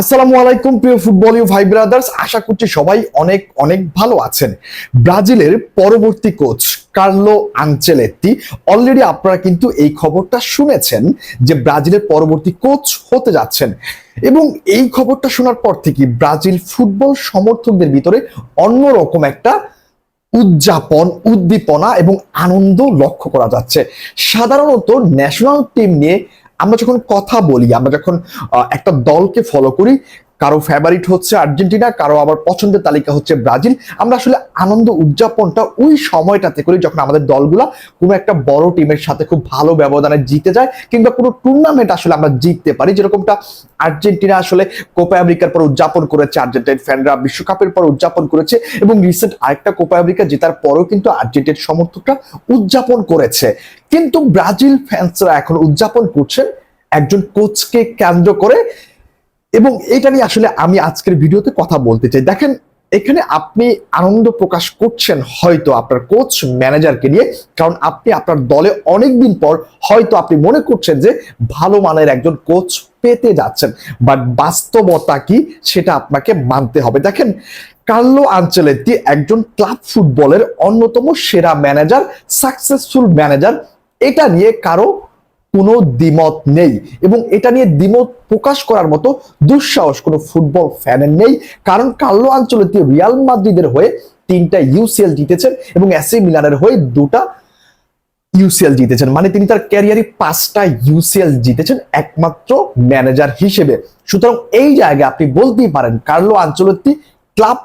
আসসালামু আলাইকুম, প্রিয় ফুটবল ইউ ভাই ব্রাদার্স। আশা করছি সবাই অনেক অনেক ভালো আছেন। ব্রাজিলের পরবর্তী কোচ কার্লো আনচেলেত্তি অলরেডি আপনারা কিন্তু এই খবরটা শুনেছেন যে ব্রাজিলের পরবর্তী কোচ হতে যাচ্ছেন। এবং এই খবরটা শোনার পর থেকে ব্রাজিল ফুটবল সমর্থকদের ভিতরে অন্যরকম একটা উদযাপন, উদ্দীপনা এবং আনন্দ লক্ষ্য করা যাচ্ছে। সাধারণত ন্যাশনাল টিম নিয়ে আমরা যখন কথা বলি আমরা যখন একটা দলকে ফলো করি কারও ফেভারিট হচ্ছে আর্জেন্টিনা, কারও আবার পছন্দের তালিকা হচ্ছে ব্রাজিল। আমরা আসলে আনন্দ উদযাপনটা ওই সময়টাতে করি যখন আমাদের দলগুলা কোনো একটা বড় টিমের সাথে খুব ভালো ব্যবধানে জিতে যায় কিংবা কোনো টুর্নামেন্ট আসলে আমরা জিততে পারি। যেরকমটা আর্জেন্টিনা আসলে কোপা আমেরিকার পর উদযাপন করেছে, আর্জেন্টাইন ফ্যানরা বিশ্বকাপের পর উদযাপন করেছে এবং রিসেন্ট আরেকটা কোপা আমেরিকা জেতার পরেও কিন্তু আর্জেন্টিনার সমর্থকরা উদযাপন করেছে। কিন্তু ব্রাজিল ফ্যান্সরা এখন উদযাপন করছেন একজন কোচকে কেন্দ্র করে এবং এটা নিয়ে আসলে আমি আজকের ভিডিওতে কথা বলতে চাই। দেখেন, এখানে আপনি আনন্দ প্রকাশ করছেন হয়তো আপনার কোচ ম্যানেজারকে নিয়ে, কারণ আপনি আপনার দলে অনেকদিন পর হয়তো আপনি মনে করছেন যে ভালো মানের একজন কোচ পেতে যাচ্ছেন। বাট বাস্তবতা কি সেটা আপনাকে মানতে হবে। দেখেন, কার্লো আঞ্চলেত্তি একজন ক্লাব ফুটবলের অন্যতম সেরা ম্যানেজার সাকসেসফুল ম্যানেজার এটা নিয়ে কারও কোনো দ্বিমত নেই। এবং এটা নিয়ে দ্বিমত প্রকাশ করার মতো দুঃসাহস কোনো ফুটবল ফ্যানের নেই। কারণ কার্লো আঞ্চলিক রিয়াল মাদ্রিদের হয়ে তিনটা ইউসিএল জিতেছেন এবং এসি মিলানের হয়ে দুটা ইউসিএল জিতেছেন। মানে তিনি তার ক্যারিয়ারে পাঁচটা ইউসিএল জিতেছেন একমাত্র ম্যানেজার হিসেবে। সুতরাং এই জায়গায় আপনি বলতেই পারেন, কার্লো আঞ্চলত্তি ক্লাব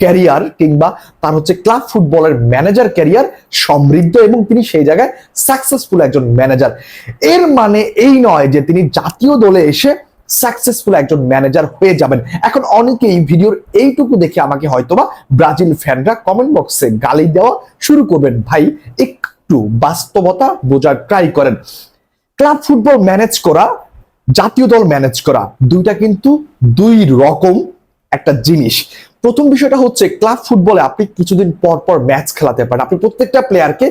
ক্যারিয়ার কিংবা তার হচ্ছে ক্লাব ফুটবলের ম্যানেজার ক্যারিয়ার সমৃদ্ধ এবং তিনি সেই জায়গায় সাকসেসফুল একজন ম্যানেজার এর মানে এই নয় যে তিনি জাতীয় দলে এসে সাকসেসফুল একজন ম্যানেজার হয়ে যাবেন। এখন অনেকেই ভিডিওর এইটুকু দেখে আমাকে হয়তোবা ব্রাজিল ফ্যানরা কমেন্ট বক্সে গালি দেওয়া শুরু করবেন। ভাই, একটু বাস্তবতা বোঝার ট্রাই করেন। ক্লাব ফুটবল ম্যানেজ করা, জাতীয় দল ম্যানেজ করা, দুইটা কিন্তু দুই রকম একটা জিনিস। প্রথম বিষয়টা হচ্ছে, ক্লাব ফুটবলে আপনি কিছুদিন পর পর ম্যাচ খেলাতে পারেন। আপনি প্রত্যেকটা প্লেয়ারকে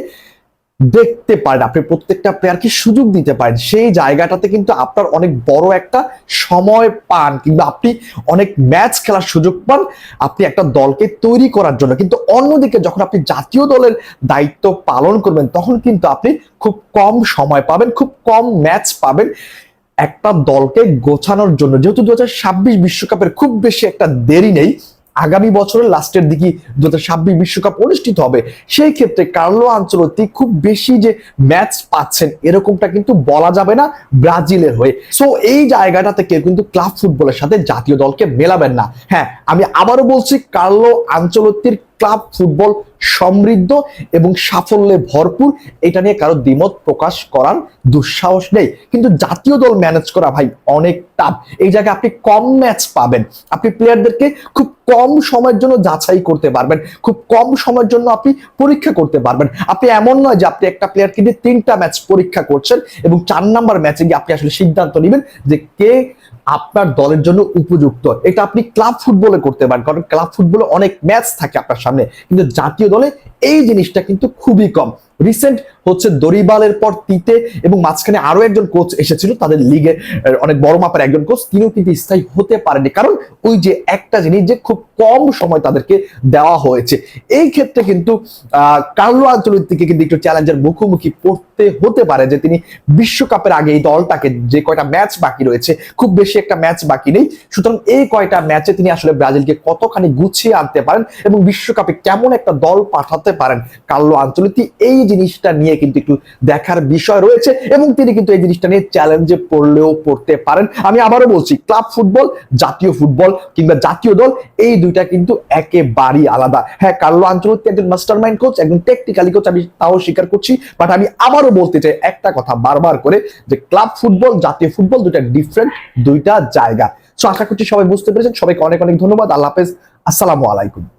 দেখতে পারেন, আপনি প্রত্যেকটা প্লেয়ারকে সুযোগ দিতে পারেন। সেই জায়গাটাতে কিন্তু আপনার অনেক বড় একটা সময় পান কিংবা আপনি অনেক ম্যাচ খেলার সুযোগ পান আপনি একটা দলকে তৈরি করার জন্য। কিন্তু অন্যদিকে যখন আপনি জাতীয় দলের দায়িত্ব পালন করবেন, তখন কিন্তু আপনি খুব কম সময় পাবেন, খুব কম ম্যাচ পাবেন একটা দলকে গোছানোর জন্য। যেহেতু দু হাজার ছাব্বিশ বিশ্বকাপের খুব বেশি একটা দেরি নেই আগামী বছরের লাস্টের দিকে দু বিশ্বকাপ অনুষ্ঠিত হবে। সেই ক্ষেত্রে কার্লো আঞ্চলতি খুব বেশি যে ম্যাচ পাচ্ছেন, এরকমটা কিন্তু বলা যাবে না ব্রাজিলের হয়ে। সো এই জায়গাটাতে কেউ কিন্তু ক্লাব ফুটবলের সাথে জাতীয় দলকে মেলাবেন না। হ্যাঁ আমি আবারও বলছি, কার্লো আঞ্চলতির ক্লাব ফুটবল সমৃদ্ধ এবং সাফল্যে ভরপুর, এটা নিয়ে কারও দ্বিমত প্রকাশ করার দুঃসাহস নেই। কিন্তু জাতীয় দল ম্যানেজ করা ভাই অনেক টাফ এই জায়গায় আপনি কম ম্যাচ পাবেন। আপনি প্লেয়ারদেরকে খুব কম সময়ের জন্য যাচাই করতে পারবেন। খুব কম সময়ের জন্য আপনি পরীক্ষা করতে পারবেন। আপনি এমন নয় যে আপনি একটা প্লেয়ারকে দিয়ে তিনটা ম্যাচ পরীক্ষা করছেন এবং চার নাম্বার ম্যাচে গিয়ে আপনি আসলে সিদ্ধান্ত নেবেন যে কে আপনার দলের জন্য উপযুক্ত। এটা আপনি ক্লাব ফুটবলে করতে পারেন। কারণ ক্লাব ফুটবলে অনেক ম্যাচ থাকে আপনার সামনে। কিন্তু জাতীয় দলে এই জিনিসটা কিন্তু খুবই কম। রিসেন্ট হচ্ছে দরিবালের পর তিতে এবং মাঝখানে আরও একজন কোচ এসেছিল, তাদের লিগে অনেক বড় মাপের একজন কোচ তিনিও কিন্তু স্থায়ী হতে পারেনি কারণ ওই যে একটা জিনিস যে খুব কম সময় তাদেরকে দেওয়া হয়েছে। এই ক্ষেত্রে কিন্তু কার্লো আঞ্চলিক কিন্তু একটু চ্যালেঞ্জের মুখোমুখি পড়তে হতে পারে যে তিনি বিশ্বকাপের আগে এই দলটাকে যে কয়টা ম্যাচ বাকি রয়েছে, খুব বেশি একটা ম্যাচ বাকি নেই। সুতরাং এই কয়টা ম্যাচে তিনি আসলে ব্রাজিলকে কতখানি গুছিয়ে আনতে পারেন এবং বিশ্বকাপে কেমন একটা দল পাঠাতে পারেন। কার্লো আঞ্চলিক এই জিনিসটা নিয়ে কিন্তু একটু দেখার বিষয় রয়েছে এবং তিনি কিন্তু এই জিনিসটা নিয়ে চ্যালেঞ্জে পড়লেও পড়তে পারেন। আমি আবারও বলছি ক্লাব ফুটবল জাতীয় ফুটবল কিংবা জাতীয় দল, এই দুইটা কিন্তু একেবারেই আলাদা। হ্যাঁ কার্লো আঞ্চলিক একজন মাস্টার মাইন্ড কোচ একজন টেকনিক্যালি কোচ আমি তাও স্বীকার করছি বাট আমি আবারও বলতে চাই একটা কথা বারবার করে যে ক্লাব ফুটবল জাতীয় ফুটবল দুইটা ডিফারেন্ট দুইটা জায়গা। সো আশা করছি সবাই বুঝতে পেরেছেন। সবাইকে অনেক অনেক ধন্যবাদ। আল্লাহ হাফেজ। আসসালামু আলাইকুম।